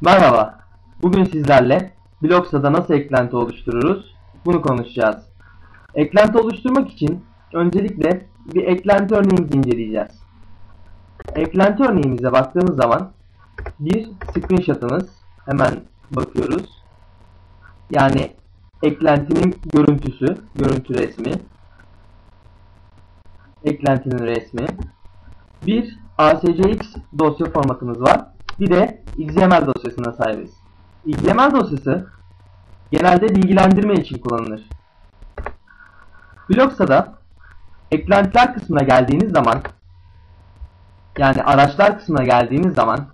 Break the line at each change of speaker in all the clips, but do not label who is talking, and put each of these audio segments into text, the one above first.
Merhaba. Bugün sizlerle Bloxa'da nasıl eklenti oluştururuz? Bunu konuşacağız. Eklenti oluşturmak için öncelikle bir eklenti örneğimizi inceleyeceğiz. Eklenti örneğimize baktığımız zaman bir screenshot'ımız hemen bakıyoruz. Yani eklentinin görüntüsü, görüntü resmi. Eklentinin resmi. Bir ASCX dosya formatımız var. Bir de XML dosyasına sahibiz. XML dosyası genelde bilgilendirme için kullanılır. Bloxa'da eklentiler kısmına geldiğiniz zaman yani araçlar kısmına geldiğiniz zaman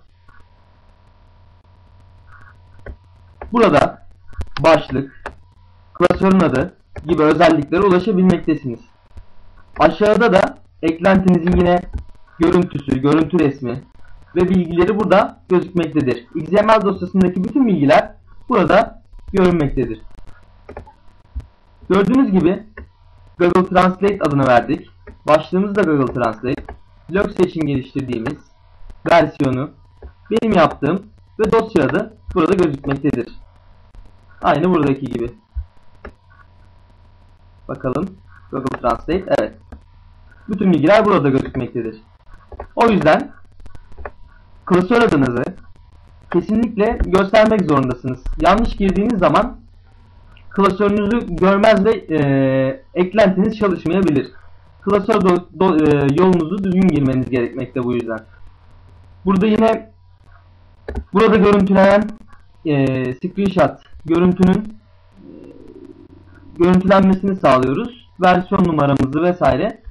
burada başlık, klasörün adı gibi özelliklere ulaşabilmektesiniz. Aşağıda da eklentinizin yine görüntüsü, görüntü resmi ve bilgileri burada gözükmektedir. XML dosyasındaki bütün bilgiler burada görünmektedir. Gördüğünüz gibi Google Translate adını verdik. Başlığımız da Google Translate. Blox için geliştirdiğimiz versiyonu benim yaptığım ve dosya adı burada gözükmektedir. Aynı buradaki gibi. Bakalım. Google Translate. Evet. Bütün bilgiler burada gözükmektedir. O yüzden klasör adınızı kesinlikle göstermek zorundasınız. Yanlış girdiğiniz zaman klasörünüzü görmez ve e, eklentiniz çalışmayabilir. Klasör do, do, e, yolunuzu düzgün girmeniz gerekmekte bu yüzden. Burada yine burada görüntülenen e, screenshot görüntünün e, görüntülenmesini sağlıyoruz. Versiyon numaramızı vesaire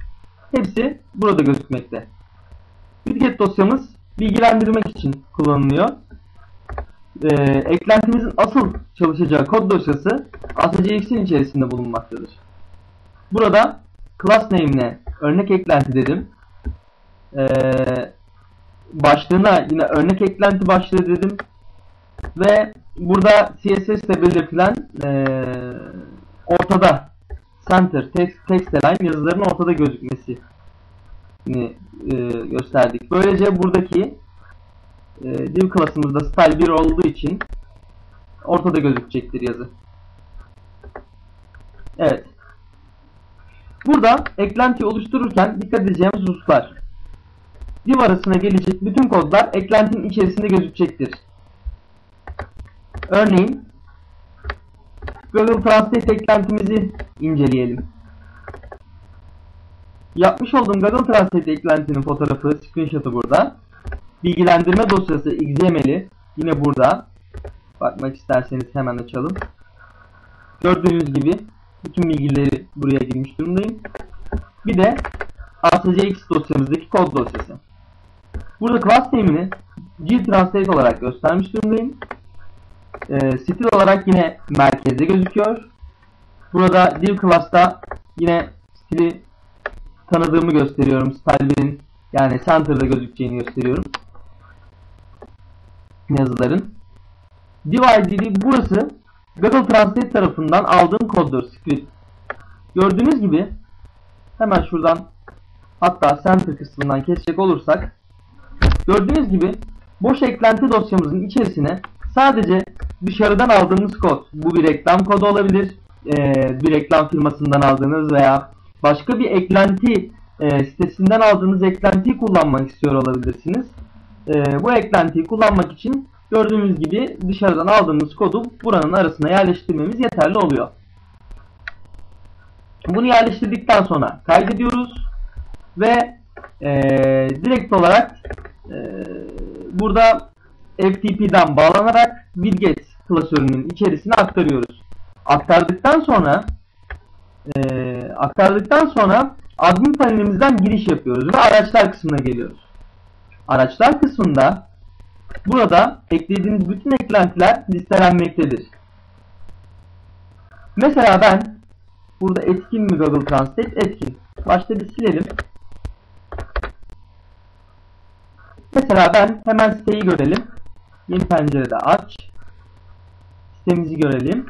hepsi burada gözükmekte. Widget dosyamız bilgilendirmek için kullanılıyor. Ee, eklentimizin asıl çalışacağı kod dosyası ASCX'in içerisinde bulunmaktadır. Burada class name'ine örnek eklenti dedim. Ee, başlığına yine örnek eklenti başlığı dedim. Ve burada CSS'te belirtilen ee, ortada center text, text align yazıların ortada gözükmesi e, gösterdik. Böylece buradaki e, div klasımızda style 1 olduğu için ortada gözükecektir yazı. Evet. Burada eklenti oluştururken dikkat edeceğimiz hususlar. Div arasına gelecek bütün kodlar eklentinin içerisinde gözükecektir. Örneğin Google Translate eklentimizi inceleyelim. Yapmış olduğum Google Translate eklentinin fotoğrafı, screenshot'ı burada. Bilgilendirme dosyası XML'i yine burada. Bakmak isterseniz hemen açalım. Gördüğünüz gibi bütün bilgileri buraya girmiş durumdayım. Bir de ASCX dosyamızdaki kod dosyası. Burada class name'ini gtranslate olarak göstermiş durumdayım. E, stil olarak yine merkezde gözüküyor. Burada div class'ta yine stili tanıdığımı gösteriyorum. Style 1'in yani center'da gözükeceğini gösteriyorum. Yazıların. Div ID'li burası Google Translate tarafından aldığım koddur script. Gördüğünüz gibi hemen şuradan hatta center kısmından kesecek olursak gördüğünüz gibi boş eklenti dosyamızın içerisine sadece dışarıdan aldığımız kod bu bir reklam kodu olabilir bir reklam firmasından aldığınız veya başka bir eklenti e, sitesinden aldığınız eklentiyi kullanmak istiyor olabilirsiniz. E, bu eklentiyi kullanmak için gördüğünüz gibi dışarıdan aldığımız kodu buranın arasına yerleştirmemiz yeterli oluyor. Bunu yerleştirdikten sonra kaydediyoruz ve e, direkt olarak e, burada FTP'den bağlanarak widget klasörünün içerisine aktarıyoruz. Aktardıktan sonra e, aktardıktan sonra admin panelimizden giriş yapıyoruz ve araçlar kısmına geliyoruz. Araçlar kısmında burada eklediğiniz bütün eklentiler listelenmektedir. Mesela ben burada etkin mi Google Translate? Etkin. Başta bir silelim. Mesela ben hemen siteyi görelim. Yeni pencerede aç. Sitemizi görelim.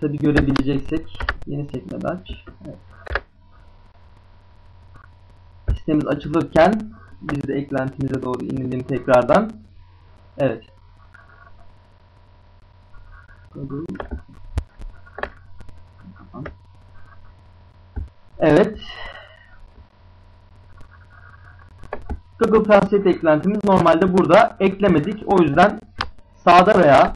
Tabi görebileceksek yeni sekmede aç. Evet. Sitemiz açılırken Biz de eklentimize doğru inelim tekrardan. Evet. Evet. Google Translate eklentimiz normalde burada eklemedik. O yüzden sağda veya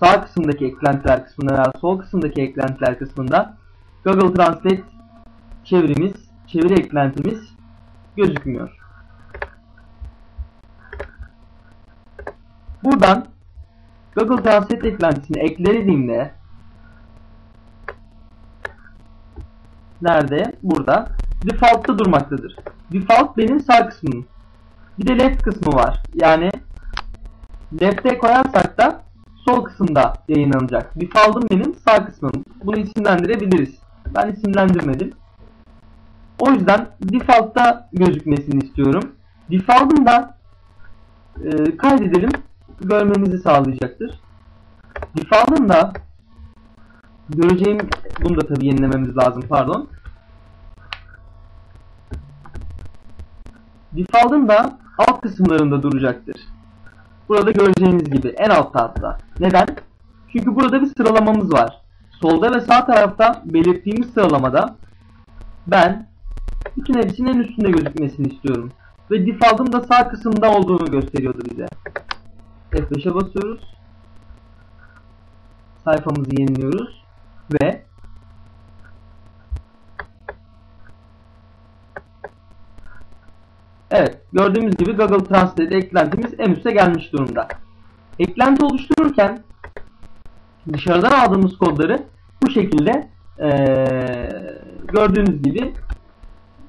sağ kısımdaki eklentiler kısmında veya sol kısımdaki eklentiler kısmında Google Translate çevirimiz, çeviri eklentimiz gözükmüyor. Buradan Google Translate eklentisini eklediğimde nerede? Burada. Default'ta durmaktadır. Default benim sağ kısmım. Bir de left kısmı var. Yani left'e koyarsak da sol kısımda yayınlanacak. Default'um benim sağ kısmım. Bunu isimlendirebiliriz. Ben isimlendirmedim. O yüzden default'ta gözükmesini istiyorum. Default'um da e, kaydedelim. Görmemizi sağlayacaktır. Default'um da göreceğim bunu da tabi yenilememiz lazım pardon. Default'un da alt kısımlarında duracaktır. Burada göreceğiniz gibi en altta hatta. Neden? Çünkü burada bir sıralamamız var. Solda ve sağ tarafta belirttiğimiz sıralamada ben bütün hepsinin en üstünde gözükmesini istiyorum. Ve default'un da sağ kısımda olduğunu gösteriyordu bize. F5'e basıyoruz. Sayfamızı yeniliyoruz. Ve Evet, gördüğümüz gibi Google Translate eklentimiz en üste gelmiş durumda. Eklenti oluştururken dışarıdan aldığımız kodları bu şekilde ee, gördüğünüz gibi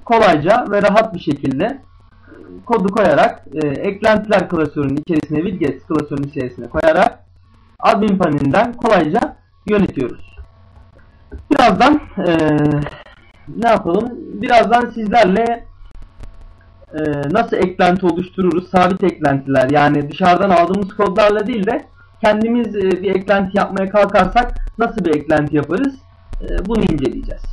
kolayca ve rahat bir şekilde kodu koyarak e, eklentiler klasörünün içerisine widgets klasörünün içerisine koyarak admin panelinden kolayca yönetiyoruz. Birazdan e, ne yapalım? Birazdan sizlerle e, nasıl eklenti oluştururuz? Sabit eklentiler yani dışarıdan aldığımız kodlarla değil de kendimiz e, bir eklenti yapmaya kalkarsak nasıl bir eklenti yaparız? E, bunu inceleyeceğiz.